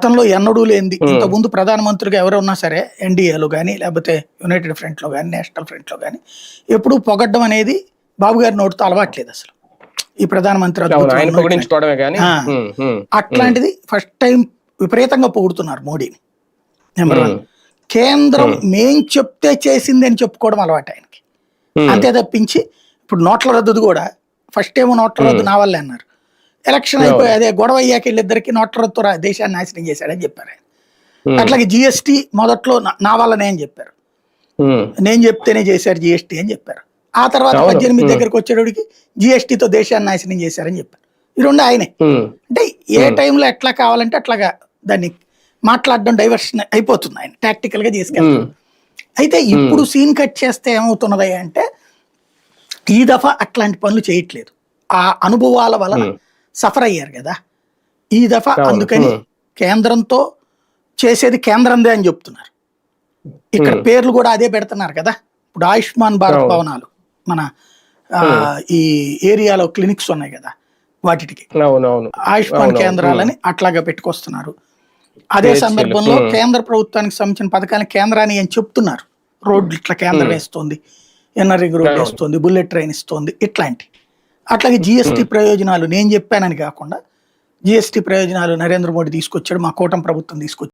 గతంలో ఎన్నడూ లేనిది. ఇంత ముందు ప్రధానమంత్రిగా ఎవరు ఉన్నా సరే ఎన్డీఏలో కానీ లేకపోతే యునైటెడ్ ఫ్రంట్లో కానీ నేషనల్ ఫ్రంట్లో కానీ ఎప్పుడు పొగడ్డం అనేది బాబు గారి నోటితో అలవాట్లేదు అసలు. ఈ ప్రధానమంత్రి అట్లాంటిది ఫస్ట్ టైం విపరీతంగా పొగుడుతున్నారు మోడీని నెంబర్ వన్. కేంద్రం మేం చెప్తే చేసింది అని చెప్పుకోవడం అలవాటు ఆయనకి. అంతే తప్పించి ఇప్పుడు నోట్ల రద్దు కూడా ఫస్ట్ ఏమో నోట్ల రద్దు నా వల్లే అన్నారు. ఎలక్షన్ అయిపోయి అదే గొడవ అయ్యాక వీళ్ళిద్దరికి నోట్ల రద్దు రా- దేశాన్ని నాశనం చేశాడని చెప్పారు. అట్లాగే జిఎస్టీ మొదట్లో నా- వల్లనే అని చెప్పారు. నేను చెప్తేనే చేశారు జిఎస్టీ అని చెప్పారు. ఆ తర్వాత. పద్దెనిమిది. దగ్గరకు వచ్చేటోడికి జిఎస్టీతో దేశాన్ని నాశనం చేశారని చెప్పారు. ఈ రెండు ఆయనే. అంటే ఏ టైంలో ఎట్లా కావాలంటే అట్లాగా దాన్ని మాట్లాడడం డైవర్షన్ అయిపోతుంది ఆయన టాక్టికల్గా తీసుకెళ్తారు. అయితే ఇప్పుడు సీన్ కట్ చేస్తే ఏమవుతున్నది అంటే ఈ దఫా అట్లాంటి పనులు చేయట్లేదు. ఆ అనుభవాల వలన. సఫర్ అయ్యారు కదా ఈ దఫా. అందుకని. కేంద్రంతో చేసేది కేంద్రందే అని చెప్తున్నారు ఇక్కడ పేర్లు కూడా అదే పెడుతున్నారు కదా ఇప్పుడు ఆయుష్మాన్ భారత్. భవనాలు మన ఈ ఏరియాలో క్లినిక్స్ ఉన్నాయి కదా వాటికి ఆయుష్మాన్. కేంద్రాలని అట్లాగా పెట్టుకొస్తున్నారు అదే. సందర్భంలో. కేంద్ర ప్రభుత్వానికి సంబంధించిన పథకాలను కేంద్రాన్ని అని చెప్తున్నారు రోడ్లు ఇట్లా కేంద్రం వేస్తుంది ఎన్ఆర్ఈ రోడ్. వేస్తుంది బుల్లెట్ ట్రైన్ ఇస్తుంది ఇట్లాంటి అట్లాగే జిఎస్టీ ప్రయోజనాలు నేను చెప్పానని కాకుండా జిఎస్టీ ప్రయోజనాలు నరేంద్ర మోడీ తీసుకొచ్చాడు మా కూటమి ప్రభుత్వం తీసుకొచ్చాడు.